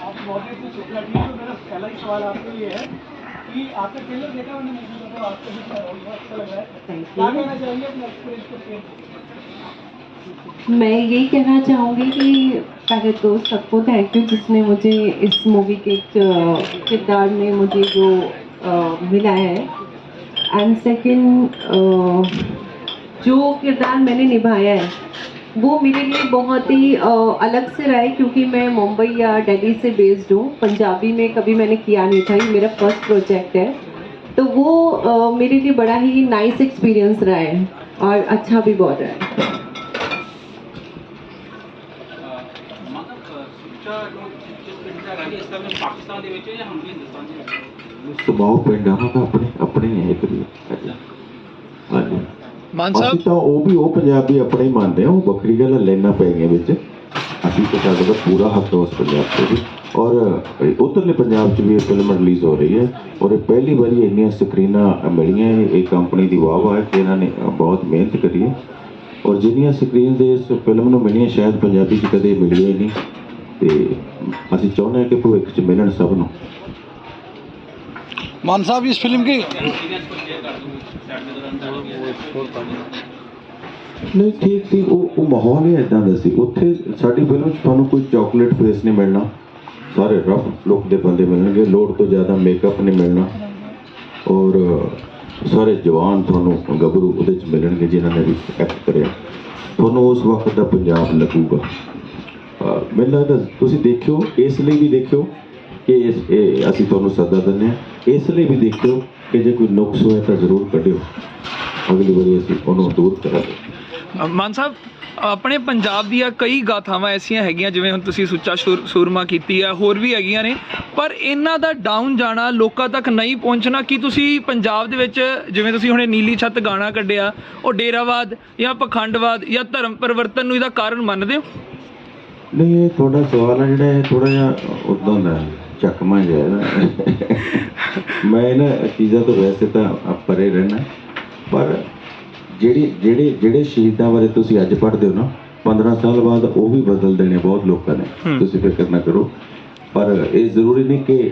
आप मौजूद थे शुक्ला जी तो मेरा पहला ही सवाल आपके लिए है कि आपका ट्रेलर देखा मैंने मूवी का तो आपको भी बहुत अच्छा लग रहा है। क्या कहना चाहेंगे अपने एक्सपीरियंस को शेयर मैं यही कहना चाहूँगी कि पहले तो सबको थैंक यू जिसने मुझे इस मूवी के किरदार में मुझे जो अ, मिला है। एंड सेकंड जो किरदार मैंने निभाया है वो मेरे लिए बहुत ही अ, अलग से रहा है क्योंकि मैं मुंबई या दिल्ली से बेस्ड हूँ पंजाबी में कभी मैंने किया नहीं था ये मेरा फर्स्ट प्रोजेक्ट है तो वो अ, मेरे लिए बड़ा ही नाइस एक्सपीरियंस रहा है और अच्छा भी बहुत रहा है ਸੁੱਚਾ ਜਿਸ ਪਿੰਡ ਦਾ ਰਾਜੀ ਇਸ ਤਰ੍ਹਾਂ ਪਾਕਿਸਤਾਨ ਦੇ ਵਿੱਚ ਹੈ ਜਾਂ ਹੁਣ ਵੀ ਹਿੰਦੁਸਤਾਨ ਦੇ ਵਿੱਚ ਸੁਭਾਅ ਪਿੰਡ ਆ ਨਾ ਤਾਂ ਆਪਣੇ ਆਪਣੇ ਹੀ ਹੈ ਇੱਕ ਦੀ ਹਾਂਜੀ ਮਾਨ ਸਾਹਿਬ? ਤਾਂ ਉਹ ਵੀ ਉਹ ਪੰਜਾਬੀ ਆਪਣੇ ਹੀ ਮੰਨਦੇ ਆ ਉਹ ਬੱਕਰੀ ਗੱਲ ਲੈਣਾ ਪੈਂਗੇ ਵਿੱਚ। ਅਸੀਂ ਤਾਂ ਸਾਡਾ ਤਾਂ ਪੂਰਾ ਹੱਕ ਉਸ ਪੰਜਾਬ ਤੇ ਵੀ ਔਰ ਉਧਰਲੇ ਪੰਜਾਬ ਚ ਵੀ ਇਹ ਫਿਲਮ ਰਿਲੀਜ਼ ਹੋ ਰਹੀ ਹੈ ਔਰ ਇਹ ਪਹਿਲੀ ਵਾਰੀ ਇੰਨੀਆਂ ਸਕਰੀਨਾਂ ਮਿਲੀਆਂ ਇਹ ਕੰਪਨੀ ਦੀ ਵਾਹ ਵਾਹ ਹੈ ਕਿ ਇਹਨਾਂ ਨੇ ਬਹੁਤ ਮਿਹਨਤ ਕਰੀ ਹੈ। ਔਰ ਜਿੰਨੀਆਂ ਸਕਰੀਨ ਦੇ ਇਸ ਫਿਲਮ ਨੂੰ ਮਿਲੀਆਂ ਸ਼ਾਇਦ ਪੰਜਾਬੀ ਚ ਕਦੇ ਮਿਲੀਆਂ ਹੀ ਨਹੀਂ। ਤੇ ਅਸੀਂ ਚਾਹੁੰਦੇ ਹਾਂ ਕਿ ਭਵਿੱਖ ਚ ਮਿਲਣ ਸਭ ਨੂੰ। ਮਾਨ ਸਾਹਿਬ ਇਸ ਫਿਲਮ ਕੀ? ਨਹੀਂ, ਠੀਕ ਸੀ ਉਹ ਉਹ ਮਾਹੌਲ ਹੀ ਇਦਾਂ ਦਾ ਸੀ। ਉੱਥੇ ਸਾਡੀ ਫਿਲਮ 'ਚ ਤੁਹਾਨੂੰ ਕੋਈ ਚਾਕਲੇਟ ਫੇਸ ਨਹੀਂ ਮਿਲਣਾ। ਸਾਰੇ ਰਫ ਲੁੱਕ ਦੇ ਬੰਦੇ ਮਿਲਣਗੇ। ਲੋੜ ਤੋਂ ਜ਼ਿਆਦਾ ਮੇਕਅਪ ਨਹੀਂ ਮਿਲਣਾ। ਔਰ, ਸਾਰੇ ਜਵਾਨ ਤੁਹਾਨੂੰ ਗੱਭਰੂ ਉਹਦੇ 'ਚ ਮਿਲਣਗੇ ਜਿਨ੍ਹਾਂ ਨੇ ਵੀ ਐਕਟ ਕਰਿਆ। ਤੁਹਾਨੂੰ ਉਸ ਵਕਤ ਦਾ ਪੰਜਾਬ ਲੱਗੂਗਾ। ਮੈਨੂੰ ਲੱਗਦਾ ਤੁਸੀਂ ਦੇਖਿਓ, ਇਸ ਲਈ ਵੀ ਦੇਖਿਓ ਕਿ ਇਸ ਇਹ ਅਸੀਂ ਤੁਹਾਨੂੰ ਸੱਦਾ ਦਿੰਦੇ ਹਾਂ। ਇਸ ਲਈ ਵੀ ਦੇਖਿਓ ਕਿ ਜੇ ਕੋਈ ਨੁਕਸ ਹੋਇਆ ਤਾਂ ਜ਼ਰੂਰ ਕੱਢਿਓ। ਅਗਲੀ ਵਾਰੀ ਅਸੀਂ ਉਹਨੂੰ ਦੂਰ ਕਰਾਂਗੇ। ਮਾਨ ਸਾਹਿਬ ਆਪਣੇ ਪੰਜਾਬ ਦੀਆਂ ਕਈ ਗਾਥਾਵਾਂ ਐਸੀਆਂ ਹੈਗੀਆਂ ਜਿਵੇਂ ਹੁਣ ਤੁਸੀਂ ਸੁੱਚਾ ਸ਼ੁਰ- ਸੂਰਮਾ ਕੀਤੀ ਆ ਹੋਰ ਵੀ ਹੈਗੀਆਂ ਨੇ ਪਰ ਇਹਨਾਂ ਦਾ ਡਾਊਨ ਜਾਣਾ ਲੋਕਾਂ ਤੱਕ ਨਹੀਂ ਪਹੁੰਚਣਾ ਕੀ ਤੁਸੀਂ ਪੰਜਾਬ ਦੇ ਵਿੱਚ ਜਿਵੇਂ ਤੁਸੀਂ ਹੁਣੇ ਨੀਲੀ ਛੱਤ ਗਾਣਾ ਕੱਢਿਆ ਉਹ ਡੇਰਾਵਾਦ ਜਾਂ ਪਖੰਡਵਾਦ ਜਾਂ ਧਰਮ ਪਰਿਵਰਤਨ ਨੂੰ ਇਹਦਾ ਕਾਰਨ ਮੰਨਦੇ ਹੋ? ਨਹੀਂ ਇਹ ਤੁਹਾਡਾ ਸਵਾਲ ਹੈ ਜਿਹੜਾ ਇਹ ਥੋੜਾ ਜਿਹਾ ਉਦਾਂ ਦਾ ਹੈ, ਚੱਕਮਾ ਜਿਹਾ ਨਾ ਮੈਂ ਇਹਨਾਂ ਚੀਜ਼ਾਂ ਤੋਂ ਵੈਸੇ ਤਾਂ ਪਰੇ ਰਹਿਣਾ। ਪਰ ਜਿਹੜੀ ਜਿਹੜੇ ਜਿਹੜੇ ਸ਼ਹੀਦਾਂ ਬਾਰੇ ਤੁਸੀਂ ਅੱਜ ਪੜ੍ਹਦੇ ਹੋ ਨਾ 15 ਸਾਲ ਬਾਅਦ ਉਹ ਵੀ ਬਦਲ ਦੇਣੇ ਬਹੁਤ ਲੋਕਾਂ ਨੇ। ਤੁਸੀਂ ਫਿਕਰ ਨਾ ਕਰੋ। ਪਰ ਇਹ ਜ਼ਰੂਰੀ ਨਹੀਂ ਕਿ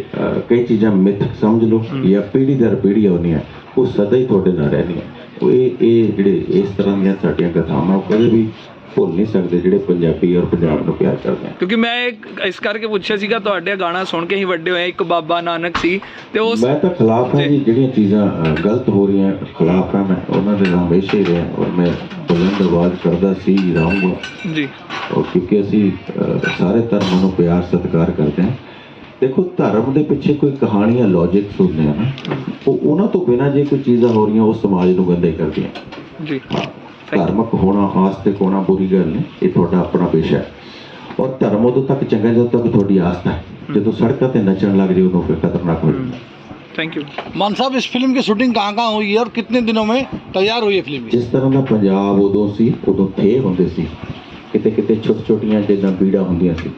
ਕਈ ਚੀਜ਼ਾਂ ਮਿੱਥ ਸਮਝ ਲਓ ਜਾਂ ਪੀੜ੍ਹੀ ਦਰ ਪੀੜ੍ਹੀ ਆਉਣੀਆਂ ਉਹ ਸਦਾ ਹੀ ਤੁਹਾਡੇ ਨਾਲ ਰਹਿਣੀਆਂ ਉਹ ਇਹ ਇਹ ਜਿਹੜੇ ਇਸ ਤਰ੍ਹਾਂ ਦੀਆਂ ਸਾਡੀਆਂ ਕਥਾਵਾਂ ਕਦੇ ਵੀ ਭੁੱਲ ਨਹੀਂ ਸਕਦੇ ਜਿਹੜੇ ਪੰਜਾਬੀ ਔਰ ਪੰਜਾਬ ਨੂੰ ਪਿਆਰ ਕਰਦੇ ਆ। ਕਿਉਂਕਿ ਮੈਂ ਇੱਕ ਇਸ ਕਰਕੇ ਪੁੱਛਿਆ ਸੀਗਾ ਤੁਹਾਡੇ ਗਾਣਾ ਸੁਣ ਕੇ ਹੀ ਵੱਡੇ ਹੋਏ ਇੱਕ ਬਾਬਾ ਨਾਨਕ ਸੀ ਤੇ ਉਸ ਮੈਂ ਤਾਂ ਖਿਲਾਫ ਹਾਂ ਜੀ ਜਿਹੜੀਆਂ ਚੀਜ਼ਾਂ ਅ, ਗਲਤ ਹੋ ਰਹੀਆਂ ਖਿਲਾਫ ਹਾਂ ਮੈਂ। ਉਹਨਾਂ ਦੇ ਹਮੇਸ਼ਾ ਹੀ ਰਿਹਾ ਔਰ ਮੈਂ ਬੁਲੰਦ ਆਵਾਜ਼ ਕਰਦਾ ਸੀ ਰਹੂੰਗਾ ਜੀ। ਔਰ ਕਿਉਂਕਿ ਅਸੀਂ ਅ, ਸਾਰੇ ਧਰਮਾਂ ਨੂੰ ਪਿਆਰ ਸਤਿਕਾਰ ਕਰਦੇ ਹਾਂ। ਦੇਖੋ ਧਰਮ ਦੇ ਪਿੱਛੇ ਕੋਈ ਕਹਾਣੀਆਂ ਲੌਜਿਕਸ ਹੁੰਦੇ ਆ ਨਾ ਉਹ ਉਹਨਾਂ ਤੋਂ ਬਿਨਾਂ ਜੇ ਕੋਈ ਚੀਜ਼ਾਂ ਹੋ ਰਹੀਆਂ ਉਹ ਸਮਾਜ ਨੂੰ ਗੰਦਾ ਕਰਦੀਆਂ। ਜੀ। ਹਾਂ, ਧਾਰਮਿਕ ਹੋਣਾ ਆਸਤਿਕ ਹੋਣਾ ਬੁਰੀ ਗੱਲ ਨਹੀਂ ਇਹ ਤੁਹਾਡਾ ਆਪਣਾ ਪੇਸ਼ਾ ਹੈ ਔਰ ਧਰਮ ਉਦੋਂ ਤੱਕ ਚੰਗਾ ਜਦੋਂ ਤੱਕ ਤੁਹਾਡੀ ਆਸਥਾ ਹੈ ਜਦੋਂ ਸੜਕਾਂ ਤੇ ਨੱਚਣ ਲੱਗ ਜਾਓ ਉਦੋਂ ਫਿਰ ਖਤਰਨਾਕ ਹੋ ਜਾਂਦਾ ਥੈਂਕ ਯੂ मान साहब इस फिल्म की शूटिंग कहाँ कहाँ हुई है और कितने दिनों में तैयार हुई है फिल्म ये? ਜਿਸ ਤਰ੍ਹਾਂ ਦਾ ਪੰਜਾਬ ਉਦੋਂ ਸੀ ਉਦੋਂ ਥੇ ਹੁੰਦੇ ਸੀ ਕਿਤੇ ਕਿਤੇ ਛੋਟ ਛੋਟੀਆਂ ਜਿੱਦਾਂ ਬੀੜਾਂ ਹੁੰਦੀਆਂ ਸੀ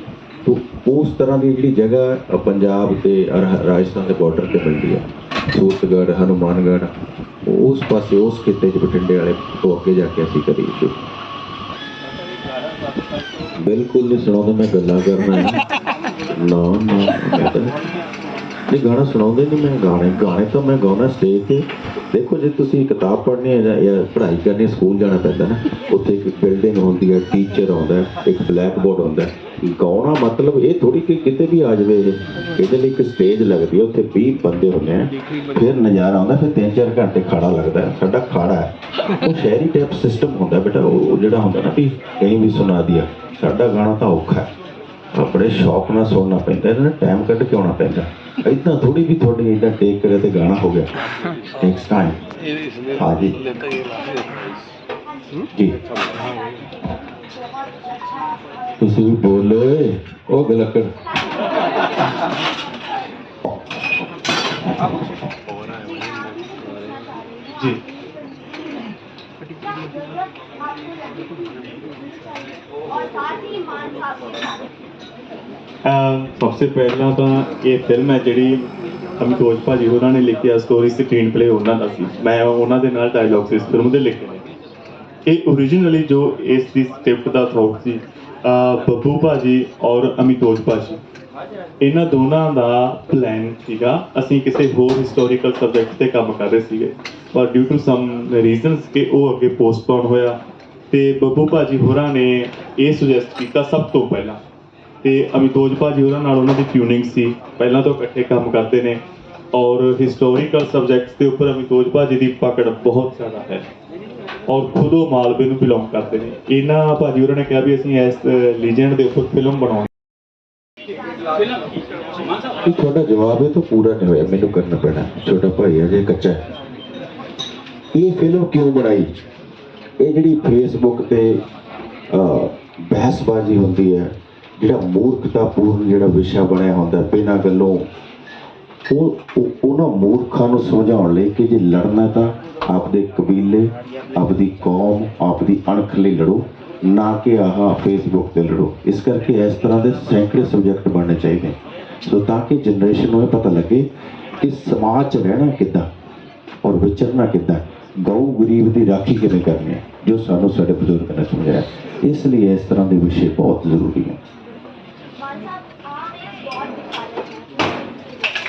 ਤੋ ਉਸ ਤਰ੍ਹਾਂ ਦੀ ਜਿਹੜੀ ਜਗ੍ਹਾ ਅ, ਪੰਜਾਬ ਤੇ ਔਰ ਹ- ਰਾਜਸਥਾਨ ਦੇ ਬਾਰਡਰ ਤੇ ਮਿਲਦੀ ਹੈ ਸੂਰਤਗੜ੍ਹ ਹਨੂਮਾਨਗੜ੍ਹ ਉਸ ਪਾਸੇ ਉਸ ਖਿੱਤੇ 'ਚ ਬਠਿੰਡੇ ਵਾਲੇ ਤੋਂ ਅੱਗੇ ਜਾ ਕੇ ਅਸੀਂ ਕਰੀ ਸੀ। ਬਿਲਕੁਲ ਨਹੀਂ ਸੁਣਾਉਂਦੇ ਮੈਂ ਗੱਲਾਂ ਕਰਨਾ। ਨਾ ਨਾ ਨਹੀਂ, ਗਾਣਾ ਸੁਣਾਉਂਦੇ ਨਹੀਂ ਮੈਂ ਗਾਣੇ ਗਾਣੇ ਤਾਂ ਮੈਂ ਗਾਉਣਾ ਸਟੇਜ ਤੇ। ਦੇਖੋ ਜੇ ਤੁਸੀਂ ਕਿਤਾਬ ਪੜ੍ਹਨੀ ਹੈ ਜਾਂ ਜਾਂ ਪੜ੍ਹਾਈ ਕਰਨੀ ਸਕੂਲ ਜਾਣਾ ਪੈਂਦਾ ਨਾ, ਉੱਥੇ ਇੱਕ ਬਿਲਡਿੰਗ ਹੁੰਦੀ ਹੈ ਟੀਚਰ ਆਉਂਦਾ ਇੱਕ ਬਲੈਕ ਬੋਰਡ ਹੁੰਦਾ ਗਾਉਣਾ ਮਤਲਬ ਇਹ ਥੋੜੀ ਕਿ ਕਿਤੇ ਵੀ ਆ ਜਾਵੇ ਇਹ, ਇਹਦੇ ਲਈ ਇੱਕ ਸਟੇਜ ਲੱਗਦੀ ਹੈ, ਉੱਥੇ 20 ਬੰਦੇ ਹੁੰਦੇ ਆ। ਫਿਰ ਨਜ਼ਾਰਾ ਆਉਂਦਾ, ਫਿਰ 3-4 ਘੰਟੇ ਖਾੜਾ ਲੱਗਦਾ ਸਾਡਾ ਖਾੜਾ ਹੈ। ਉਹ ਸ਼ਹਿਰੀ ਟਾਈਪ ਸਿਸਟਮ ਹੁੰਦਾ ਬੇਟਾ, ਉਹ ਜਿਹੜਾ ਹੁੰਦਾ ਨਾ ਵੀ ਕहीं ਵੀ ਸੁਣਾ ਦਿਆ, ਸਾਡਾ ਗਾਣਾ ਤਾਂ ਔਖਾ ਹੈ। ਆਪਣੇ ਬੜੇ ਸ਼ੌਕ ਨਾਲ ਸੁਣਨਾ ਪੈਂਦਾ ਇਹਦਾ ਟਾਈਮ ਕੱਢ ਕੇ ਆਉਣਾ ਪੈਂਦਾ। ਇਦਾਂ ਥੋੜੀ ਵੀ ਤੁਹਾਡੀ ਇਦਾਂ ਟੇਕ ਕਰੇ ਤੇ ਗਾਣਾ ਹੋ ਗਿਆ। ਟੇਕਸ ਟਾਈਮ ਹਾਂ ਜੀ। ਤੁਸੀਂ ਵੀ ਬੋਲੋ ਏ, ਉਹ ਗਲਕੜ ਜੀ। ਸਭ ਤੋਂ ਪਹਿਲਾਂ ਤਾਂ ਇਹ ਫਿਲਮ ਹੈ ਜਿਹੜੀ ਅਮਿਤੋਜ ਭਾਜੀ ਉਹਨਾਂ ਨੇ ਲਿਖਿਆ ਸਟੋਰੀ ਸਕਰੀਨ ਪਲੇ ਉਹਨਾਂ ਦਾ ਸੀ। ਮੈਂ ਉਹਨਾਂ ਦੇ ਨਾਲ ਡਾਇਲੌਗਸ ਇਸ ਫਿਲਮ ਦੇ ਲਿਖੇ ਨੇ ਇਹ origignally ਜੋ ਇਸ ਦੀ ਸਕ੍ਰਿਪਟ ਦਾ ਥੋਟ ਸੀ ਬੱਬੂ ਭਾਜੀ ਔਰ ਅਮਿਤੋਜ ਭਾਜੀ ਇਹਨਾਂ ਦੋਨਾਂ ਦਾ ਪਲਾਨ ਸੀਗਾ, ਅਸੀਂ ਕਿਸੇ ਹੋਰ ਹਿਸਟੋਰੀਕਲ ਸਬਜੈਕਟ ਤੇ ਕੰਮ ਕਰ ਰਹੇ ਸੀਗੇ। ਪਰ ਡਿਊ ਟੂ ਸਮ ਰੀਜ਼ਨਸ ਕਿ ਉਹ ਅੱਗੇ ਪੋਸਟਪੋਨ ਹੋਇਆ ਤੇ ਬੱਬੂ ਭਾਜੀ ਹੋਰਾਂ ਨੇ ਇਹ ਸੁਜੈਸਟ ਕੀਤਾ ਸਭ ਤੋਂ ਪਹਿਲਾਂ। ਤੇ ਅਮਿਤੋਜ ਭਾਜੀ ਹੋਰਾਂ ਨਾਲ ਉਹਨਾਂ ਦੀ ਟਿਊਨਿੰਗ ਸੀ। ਪਹਿਲਾਂ ਤੋਂ ਇਕੱਠੇ ਕੰਮ ਕਰਦੇ ਨੇ। ਔਰ ਹਿਸਟੋਰੀਕਲ ਸਬਜੈਕਟਸ ਦੇ ਉੱਪਰ ਅਮਿਤੋਜ ਭਾਜੀ ਦੀ ਪਕੜ ਬਹੁਤ ਜ਼ਿਆਦਾ ਹੈ। ਔਰ ਖੁਦ ਉਹ ਮਾਲਵੇ ਨੂੰ ਬਿਲੋਂਗ ਕਰਦੇ ਨੇ। ਇਹਨਾਂ ਭਾਜੀ ਹੋਰਾਂ ਨੇ ਕਿਹਾ ਵੀ ਅਸੀਂ ਇਸ ਲੀਜੈਂਡ ਦੇ ਉੱਪਰ ਫਿਲਮ ਬਣਾਉਣੀ। ਤੁਹਾਡਾ ਜਵਾਬ ਇਹ ਤਾਂ ਪੂਰਾ ਨਹੀਂ ਹੋਇਆ। ਮੈਨੂੰ ਕਰਨਾ ਪੈਣਾ। ਛੋਟਾ ਭਾਈ ਹੈ ਕੱਚਾ ਇਹ ਫਿਲਮ ਕਿਉਂ ਬਣਾਈ? ਇਹ ਜਿਹੜੀ ਫੇਸਬੁੱਕ ਤੇ ਬਹਿਸਬਾਜ਼ੀ ਹੁੰਦੀ ਹੈ, ਜਿਹੜਾ ਮੂਰਖਤਾਪੂਰਨ ਜਿਹੜਾ ਵਿਸ਼ਾ ਬਣਿਆ ਹੁੰਦਾ ਬਿਨਾਂ ਗੱਲੋਂ, ਉਹ, ਉਹ- ਉਹਨਾਂ ਮੂਰਖਾਂ ਨੂੰ ਸਮਝਾਉਣ ਲਈ ਕਿ ਜੇ ਲੜਨਾ ਤਾਂ ਆਪਦੇ ਕਬੀਲੇ, ਆਪਦੀ ਕੌਮ, ਆਪਦੀ ਅਣਖ ਲਈ ਲੜੋ, ਨਾ ਕਿ ਆਹ ਫੇਸਬੁੱਕ ਤੇ ਲੜੋ। ਇਸ ਕਰਕੇ ਇਸ ਤਰ੍ਹਾਂ ਦੇ ਸੈਂਕੜੇ ਸਬਜੈਕਟ ਬਣਨੇ ਚਾਹੀਦੇ ਸੋ ਤਾਂ ਕਿ ਜਨਰੇਸ਼ਨ ਨੂੰ ਇਹ ਪਤਾ ਲੱਗੇ ਕਿ ਸਮਾਜ 'ਚ ਰਹਿਣਾ ਕਿੱਦਾਂ ਔਰ ਵਿਚਰਨਾ ਕਿੱਦਾਂ। ਗਊ ਗਰੀਬ ਦੀ ਰਾਖੀ ਕਿਵੇਂ ਕਰਨੀ ਹੈ ਜੋ ਸਾਨੂੰ ਸਾਡੇ ਬਜ਼ੁਰਗਾਂ ਨੇ ਸਮਝਾਇਆ। ਇਸ ਲਈ ਇਸ ਤਰ੍ਹਾਂ ਦੇ ਵਿਸ਼ੇ ਬਹੁਤ ਜ਼ਰੂਰੀ ਹੈ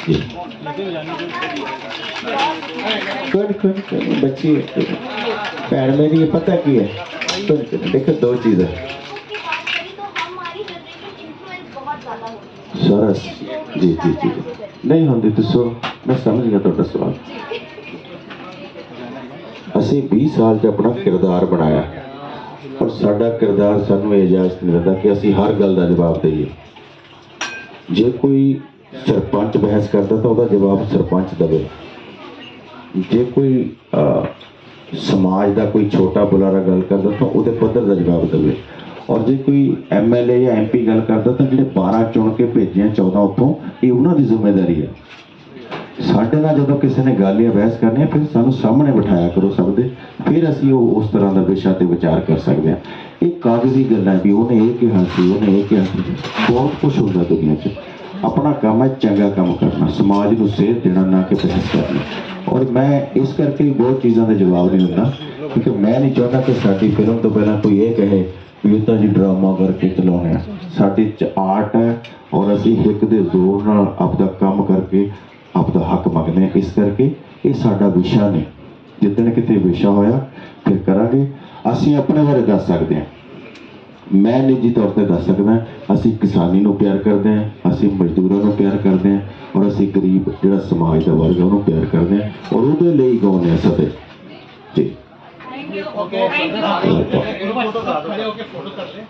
ਜੀ। ਕੋਈ ਕੋਈ ਕੋਈ ਬੱਚੀ ਹੈ। ਭੈਣ ਮੇਰੀ ਇਹ ਪਤਾ ਕੀ ਹੈ? ਕੋਈ ਨਹੀਂ, ਦੇਖੋ ਦੋ ਚੀਜ਼ਾਂ ਸਰਸ ਜੀ ਜੀ ਜੀ। ਨਹੀਂ ਹੁੰਦੀ ਦੱਸੋ ਮੈਂ ਸਮਝ ਗਿਆ ਤੁਹਾਡਾ ਸਵਾਲ। ਅਸੀਂ 20 ਸਾਲ 'ਚ ਆਪਣਾ ਕਿਰਦਾਰ ਬਣਾਇਆ। ਪਰ ਸਾਡਾ ਕਿਰਦਾਰ ਸਾਨੂੰ ਇਜਾਜ਼ਤ ਨਹੀਂ ਦਿੰਦਾ ਕਿ ਅਸੀਂ ਹਰ ਗੱਲ ਦਾ ਜਵਾਬ ਦੇਈਏ। ਜੇ ਕੋਈ ਸਰਪੰਚ ਬਹਿਸ ਕਰਦਾ ਤਾਂ ਉਹਦਾ ਜਵਾਬ ਸਰਪੰਚ ਦੇਵੇ। ਜੇ ਕੋਈ ਸਮਾਜ ਦਾ ਕੋਈ ਛੋਟਾ ਬੁਲਾਰਾ ਗੱਲ ਕਰਦਾ ਤਾਂ ਉਹਦੇ ਪੱਧਰ ਦਾ ਜਵਾਬ ਦੇਵੇ। ਔਰ ਜੇ ਕੋਈ ਐਮਐਲਏ ਜਾਂ ਐਮਪੀ ਗੱਲ ਕਰਦਾ ਤਾਂ ਜਿਹੜੇ 12 ਚੁਣ ਕੇ ਭੇਜੇ ਆ 14 ਉੱਥੋਂ, ਇਹ ਉਹਨਾਂ ਦੀ ਜ਼ਿੰਮੇਵਾਰੀ ਹੈ। ਸਾਡੇ ਨਾਲ ਜਦੋਂ ਕਿਸੇ ਨੇ ਗੱਲ ਜਾਂ ਬਹਿਸ ਕਰਨੀ ਹੈ, ਫਿਰ ਸਾਨੂੰ ਸਾਹਮਣੇ ਬਿਠਾਇਆ ਕਰੋ ਸਭ ਦੇ। ਫਿਰ ਅਸੀਂ ਉਹ ਉਸ ਤਰ੍ਹਾਂ ਦਾ ਵਿਸ਼ਾ ਤੇ ਵਿਚਾਰ ਕਰ ਸਕਦੇ ਹਾਂ। ਇਹ ਕਾਗਜ਼ੀ ਗੱਲਾਂ ਵੀ, ਉਹਨੇ ਇਹ ਕਿਹਾ ਸੀ, ਉਹਨੇ ਇਹ ਕਿਹਾ ਸੀ। ਬਹੁਤ ਕੁਝ ਹੁੰਦਾ ਦੁਨੀਆ 'ਚ। ਆਪਣਾ ਕੰਮ ਹੈ ਚੰਗਾ ਕੰਮ ਕਰਨਾ, ਸਮਾਜ ਨੂੰ ਸੇਧ ਦੇਣਾ, ਨਾ ਕਿ ਬਹਿਸ ਕਰਨਾ। ਔਰ ਮੈਂ ਇਸ ਕਰਕੇ ਬਹੁਤ ਚੀਜ਼ਾਂ ਦਾ ਜਵਾਬ ਨਹੀਂ ਦਿੰਦਾ, ਕਿਉਂਕਿ ਮੈਂ ਨਹੀਂ ਚਾਹੁੰਦਾ ਕਿ ਸਾਡੀ ਫਿਲਮ ਤੋਂ ਪਹਿਲਾਂ ਕੋਈ ਇਹ ਕਹੇ ਵੀ ਇਹ ਤਾਂ ਜੀ ਡਰਾਮਾ ਕਰਕੇ ਚਲਾਉਣਾ ਸਾਡੇ 'ਚ ਆਰਟ ਹੈ ਔਰ ਅਸੀਂ ਇੱਕ ਦੇ ਜ਼ੋਰ ਨਾਲ ਆਪਦਾ ਕੰਮ ਕਰਕੇ ਆਪਦਾ ਹੱਕ ਮੰਗਦੇ ਆ ਇਸ ਕਰਕੇ ਇਹ ਸਾਡਾ ਵਿਸ਼ਾ ਨਹੀਂ ਜਿੱਦਣ ਕਿਤੇ ਵਿਸ਼ਾ ਹੋਇਆ ਫਿਰ ਕਰਾਂਗੇ। ਅਸੀਂ ਆਪਣੇ ਬਾਰੇ ਦੱਸ ਸਕਦੇ ਹਾਂ। ਮੈਂ ਨਿੱਜੀ ਤੌਰ ਤੇ ਦੱਸ ਸਕਦਾ ਅਸੀਂ ਕਿਸਾਨੀ ਨੂੰ ਪਿਆਰ ਕਰਦੇ ਹਾਂ ਅਸੀਂ ਮਜ਼ਦੂਰਾਂ ਨੂੰ ਪਿਆਰ ਕਰਦੇ ਹਾਂ ਔਰ ਅਸੀਂ ਗਰੀਬ ਜਿਹੜਾ ਸਮਾਜ ਦਾ ਵਰਗ ਉਹਨੂੰ ਪਿਆਰ ਕਰਦੇ ਹਾਂ ਔਰ ਉਹਦੇ ਲਈ ਗਾਉਂਦੇ ਹਾਂ। ਸਦੇ ਜੀ ਓਕੇ ਓਕੇ ਫੋਟੋ ਕਰ ਲੈ